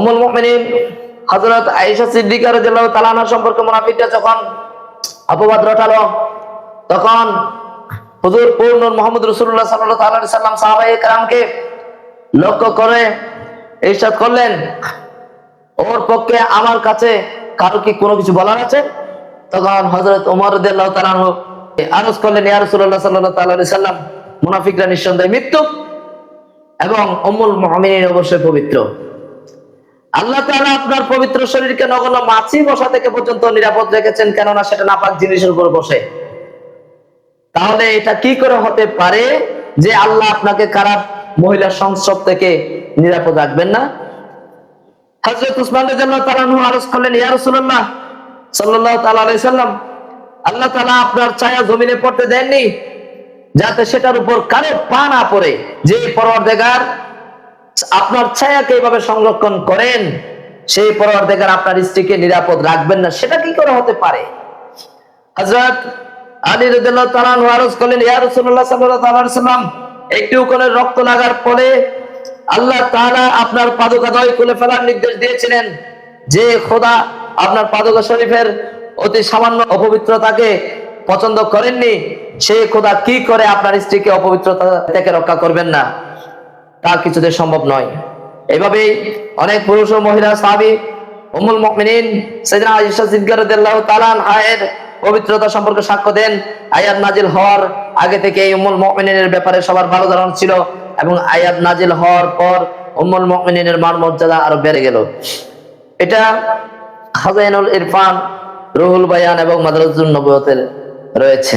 উম্মুল মুমিনিন হযরত আয়েশা সিদ্দিকা রাদিয়াল্লাহু তাআলা আনহা সম্পর্কে মুনাফিকরা যখন অপবাদ রটালো, তখন হুজুর পূর্ণ মোহাম্মদ রাসূলুল্লাহ সাল্লাল্লাহু আলাইহি সাল্লাম সাহাবায়ে কেরামকে লক্ষ্য করে ইরশাদ করলেন, ওর পক্ষে আমার কাছে কারও কি কোনো কিছু বলার আছে? তখন ওমর রাদিয়াল্লাহু তাআলা আরজ করলেন, ইয়া রাসূলুল্লাহ সাল্লাল্লাহু আলাইহি সাল্লাম, মুনাফিকরা নিঃসন্দেহে মৃত্যু এবং উম্মুল মুমিনিন অবশ্যই পবিত্র। আল্লাহ তাআলা আপনার পবিত্র শরীরকে নগণ্য মাছি বসা থেকে পর্যন্ত নিরাপদ রেখেছেন, কেননা সেটা নাপাক জিনিসের উপর বসে। তাহলে এটা কি করে হতে পারে যে আল্লাহ আপনাকে খারাপ মহিলা সংসব থেকে নিরাপদ রাখবেন না? হযরত উসমান রাদিয়াল্লাহু তাআলা আনহু আরজ করলেন, ইয়া রাসূলুল্লাহ সাল্লাল্লাহু তাআলা আলাইহি আল্লাহ তাআলা আপনার ছায়া জমিনে পড়তে দেননি, যাতে সেটার উপর কারও পা না পড়ে। যে পরওয়ারদেগার আপনার ছায়াকে এইভাবে সংরক্ষণ করেন, সেই পরওয়ারদেগার আপনার স্ত্রীকে নিরাপদ রাখবেন না, সেটা কি করে হতে পারে? আলী ইয়া সাল্লাম একটি রক্ত লাগার পরে আল্লাহ তাআলা আপনার ফেলার নির্দেশ দিয়েছিলেন যে খোদা আপনার পাদুকা শরীফের অতি সামান্য অপবিত্রতাকে পছন্দ করেননি, সেই খোদা কি করে আপনার স্ত্রীকে অপবিত্রতা থেকে রক্ষা করবেন না? তা কিছুতে সম্ভব নয়। এভাবেই অনেক পুরুষ ও মহিলা সাহাবী উম্মুল মুমিনিন সাইয়েদনা আয়েশা সিদ্দিকা রাদিয়াল্লাহু তাআলা আনহায়ের পবিত্রতা সম্পর্কে সাক্ষ্য দেন। আয়াত নাজিল হওয়ার আগে থেকে এই উম্মুল মুমিনিনের ব্যাপারে সবার ভালো ধারণা ছিল এবং আয়াত নাজিল হওয়ার পর উম্মুল মুমিনিনের মান মর্যাদা আরও বেড়ে গেল। এটা খাজাইনুল ইরফান, রুহুল বায়ান এবং মাদ্রাজুন নবুয়তের রয়েছে।